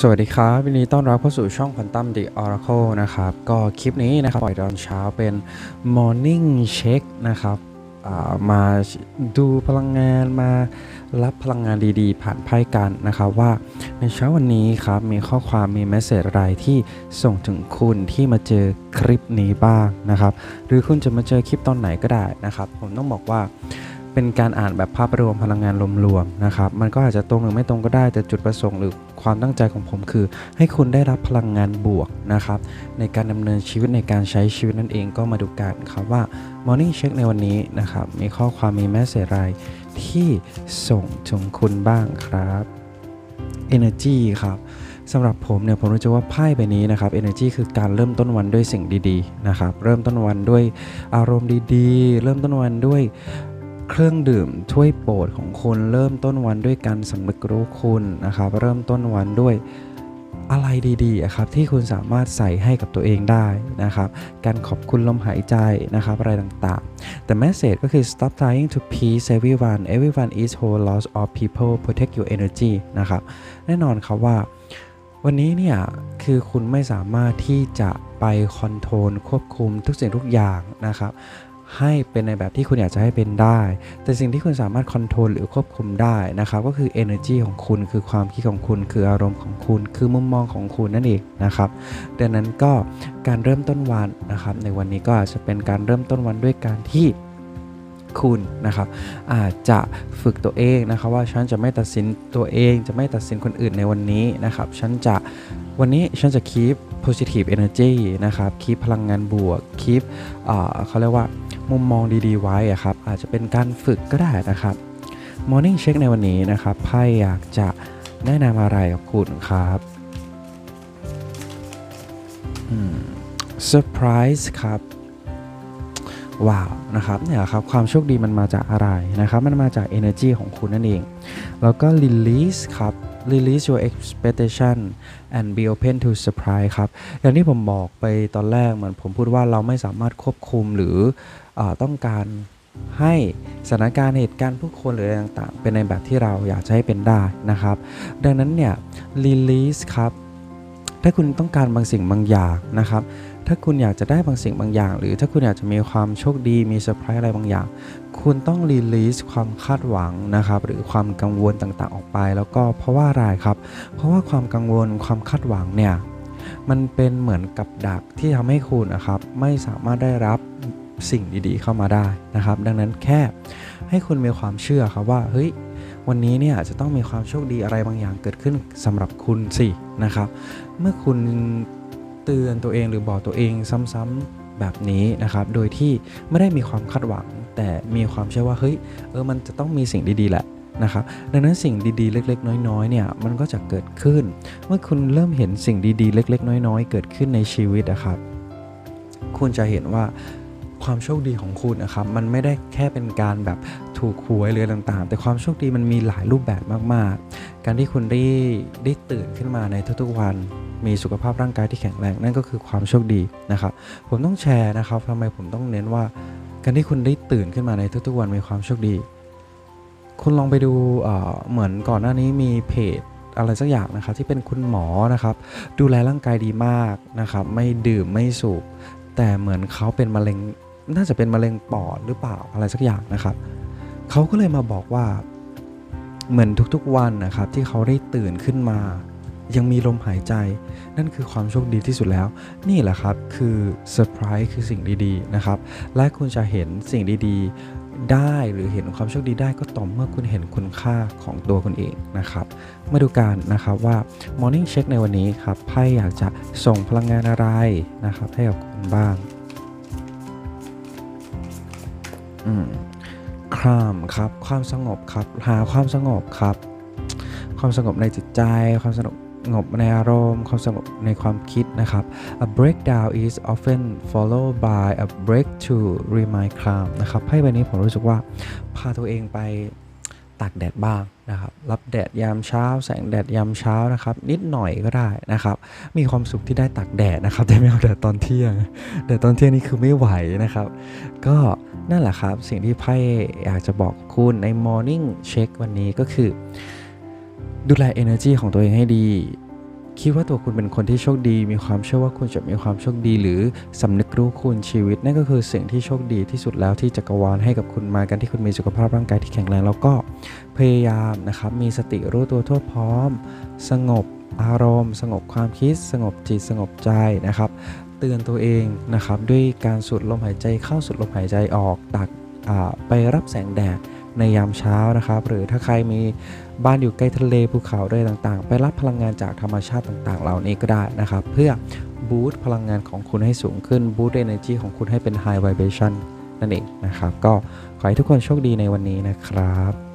สวัสดีครับวันนี้ต้อนรับเข้าสู่ช่อง Quantum The Oracle นะครับ ก็คลิปนี้นะครับ ปล่อยตอนเช้าเป็น Morning Check นะครับมาดูพลังงานมารับพลังงานดีๆ ผ่านไพ่กันนะครับ ว่าในเช้าวันนี้ครับ มีข้อความมีเมสเซจอะไรที่ส่งถึงคุณที่มาเจอคลิปนี้บ้างนะครับ หรือคุณจะมาเจอคลิปตอนไหนก็ได้นะครับ ผมต้องบอกว่า เป็นการอ่านแบบภาพรวมพลังงานรวมๆนะครับ มันก็อาจจะตรงหรือไม่ตรงก็ได้แต่จุดประสงค์หรือความตั้งใจของผมคือ ให้คุณได้รับพลังงานบวกนะครับ ในการดำเนินชีวิตในการใช้ชีวิตนั่นเองก็มาดูกันครับว่า Morning Check ในวันนี้นะครับ มีข้อความมีแมสเซจอะไรที่ส่งถึงคุณบ้างครับ Energy ครับสำหรับผมเนี่ยผมรู้จักว่าไพ่ใบนี้นะครับ Energy คือการเริ่มต้นวันด้วยสิ่งดีๆนะครับ เริ่มต้นวันด้วยอารมณ์ดีๆ เริ่มต้นวันด้วย เครื่องดื่มถ้วยโปรดของคุณเริ่มต้นวันด้วยการสำนึกรู้คุณนะครับ เริ่มต้นวันด้วยอะไรดีๆครับที่คุณสามารถใส่ให้กับตัวเองได้นะครับ การขอบคุณลมหายใจนะครับอะไรต่างๆ แต่แมสเซจก็คือ stop trying to please everyone everyone is whole loss of people protect your energy นะครับ แน่นอนครับว่า วันนี้เนี่ย คือคุณไม่สามารถที่จะไปคอนโทรลควบคุมทุกสิ่งทุกอย่างนะครับ ให้เป็นในแบบที่คุณอยากจะให้เป็นได้ แต่สิ่งที่คุณสามารถคอนโทรลหรือควบคุมได้นะครับ ก็คือ energy ของคุณ คือความคิดของคุณ คืออารมณ์ของคุณ คือมุมมองของคุณนั่นเองนะครับ ดังนั้นก็การเริ่มต้นวันนะครับ ในวันนี้ก็อาจจะเป็นการเริ่มต้นวันด้วยการที่คุณนะครับอาจจะฝึกตัวเองนะครับว่าฉันจะไม่ตัดสินตัวเอง จะไม่ตัดสินคนอื่นในวันนี้นะครับ ฉันจะวันนี้ฉันจะ keep positive energy นะครับ keep พลังงานบวก keep อ่าเขาเรียกว่า มุมมองดีๆไว้อะครับอาจจะเป็นการฝึกก็ได้นะครับ Morning Check ในวันนี้นะครับไพ่อยากจะแนะนำอะไรกับคุณครับเซอร์ไพรส์ครับว้าวนะครับเนี่ยครับความโชคดีมันมาจากอะไรนะครับ มันมาจาก energy ของคุณนั่นเอง แล้วก็ release ครับ release your expectation and be open to surprise ครับ อย่างที่ผมบอกไปตอนแรกเหมือนผมพูดว่าเราไม่สามารถควบคุมหรืออต้องการให้สถานการณ์เหตุการณ์ผู้คนหรืออะไรต่างๆ เป็นในแบบที่เราอยากจะให้เป็นได้นะครับ ดังนั้นเนี่ย release ครับ ถ้าคุณต้องการบางสิ่งบางอย่างนะครับ ถ้าคุณอยากจะได้บางสิ่งบางอย่าง หรือถ้าคุณอยากจะมีความโชคดีมีเซอร์ไพรส์อะไรบางอย่าง คุณต้องรีลีสความคาดหวังนะครับ หรือความกังวลต่างๆออกไป แล้วก็เพราะว่าอะไรครับ เพราะว่าความกังวลความคาดหวังเนี่ยมันเป็นเหมือนกับดักที่ทำให้คุณนะครับ ไม่สามารถได้รับสิ่งดีๆ เข้ามาได้นะครับ ดังนั้นแค่ให้คุณมีความเชื่อครับว่าเฮ้ยวันนี้เนี่ยจะต้องมีความโชคดีอะไรบางอย่างเกิดขึ้นสำหรับคุณสินะครับ เมื่อคุณ เตือนตัวเองหรือบอกตัวเองซ้ำๆแบบนี้นะครับ โดยที่ไม่ได้มีความคาดหวัง แต่มีความเชื่อว่าเฮ้ยเออมันจะต้องมีสิ่งดีๆแหละนะครับดังนั้นสิ่งดีๆ เล็ก ๆ น้อยๆเนี่ยมันก็จะเกิดขึ้น เมื่อคุณเริ่มเห็นสิ่งดีๆ เล็ก ๆ น้อย ๆ เกิดขึ้นในชีวิตนะครับ คุณจะเห็นว่าความโชคดีของคุณนะครับมันไม่ได้แค่เป็นการแบบถูกหวยหรือต่างๆ แต่ความโชคดีมันมีหลายรูปแบบมากๆ การที่คุณได้ได้ตื่นขึ้นมาในทุกๆวัน มีสุขภาพร่างกายที่แข็งแรงนั่นก็คือความโชคดีนะครับผมต้องแชร์นะครับทำไมผมต้องเน้นว่า การที่คุณได้ตื่นขึ้นมาในทุกๆวันมีความโชคดี คุณลองไปดูเอ่อเหมือนก่อนหน้านี้มีเพจอะไรสักอย่างนะครับที่เป็นคุณหมอนะครับดูแลร่างกายดีมากนะครับไม่ดื่มไม่สูบแต่เหมือนเขาเป็นมะเร็งน่าจะเป็นมะเร็งปอดหรือเปล่าอะไรสักอย่างนะครับเขาก็เลยมาบอกว่า เหมือนทุกๆวันนะครับที่เขาได้ตื่นขึ้นมา ยังมีลมหายใจ นั่นคือความโชคดีที่สุดแล้ว นี่แหละครับคือเซอร์ไพรส์คือสิ่งดีๆนะครับ และคุณจะเห็นสิ่งดีๆ ได้หรือเห็นความโชคดีได้ก็ต่อเมื่อคุณเห็นคุณค่าของตัวคุณเองนะครับมาดูกันนะครับว่า Morning Check ในวันนี้ครับไพ่อยากจะส่งพลังงานอะไรนะครับให้กับคุณบ้าง อืม รามครับ ความสงบครับ หาความสงบครับ ความสงบในจิตใจ ความสงบงบในอารมณ์ความสงบในความคิดนะครับ a breakdown is often followed by a break to remind calm นะครับไพ่ใบนี้ผมรู้สึกว่า พาตัวเองไปตากแดดบ้างนะครับ รับแดดยามเช้า แสงแดดยามเช้านะครับ นิดหน่อยก็ได้นะครับ มีความสุขที่ได้ตากแดดนะครับ แต่ไม่เอาแดดตอนเที่ยง แดดตอนเที่ยงนี่คือไม่ไหวนะครับ ก็ นั่นแหละครับ สิ่งที่ไพ่อยากจะบอกคุณใน Morning Check วันนี้ก็คือ ดูแล energy ของตัวเองให้ดี คิดว่าตัวคุณเป็นคนที่โชคดี มีความเชื่อว่าคุณจะมีความโชคดี หรือสำนึกรู้คุณชีวิต นั่นก็คือสิ่งที่โชคดีที่สุดแล้วที่จักรวาลให้กับคุณมากันที่คุณมีสุขภาพร่างกายที่แข็งแรงแล้วก็พยายามนะครับมีสติรู้ตัวทั่วพร้อม สงบอารมณ์ สงบความคิด สงบจิตสงบใจนะครับ เตือนตัวเองนะครับด้วยการสูดลมหายใจเข้าสูดลมหายใจออกตักไปรับแสงแดดในยามเช้านะครับ หรือถ้าใครมีบ้านอยู่ใกล้ทะเลภูเขาอะไรต่างๆ ไปรับพลังงานจากธรรมชาติต่างๆ เหล่านี้ก็ได้นะครับ เพื่อบูตพลังงานของคุณให้สูงขึ้นบูตเอเนจีของคุณให้เป็น High Vibration นั่นเองนะครับ ก็ขอให้ทุกคนโชคดีในวันนี้นะครับ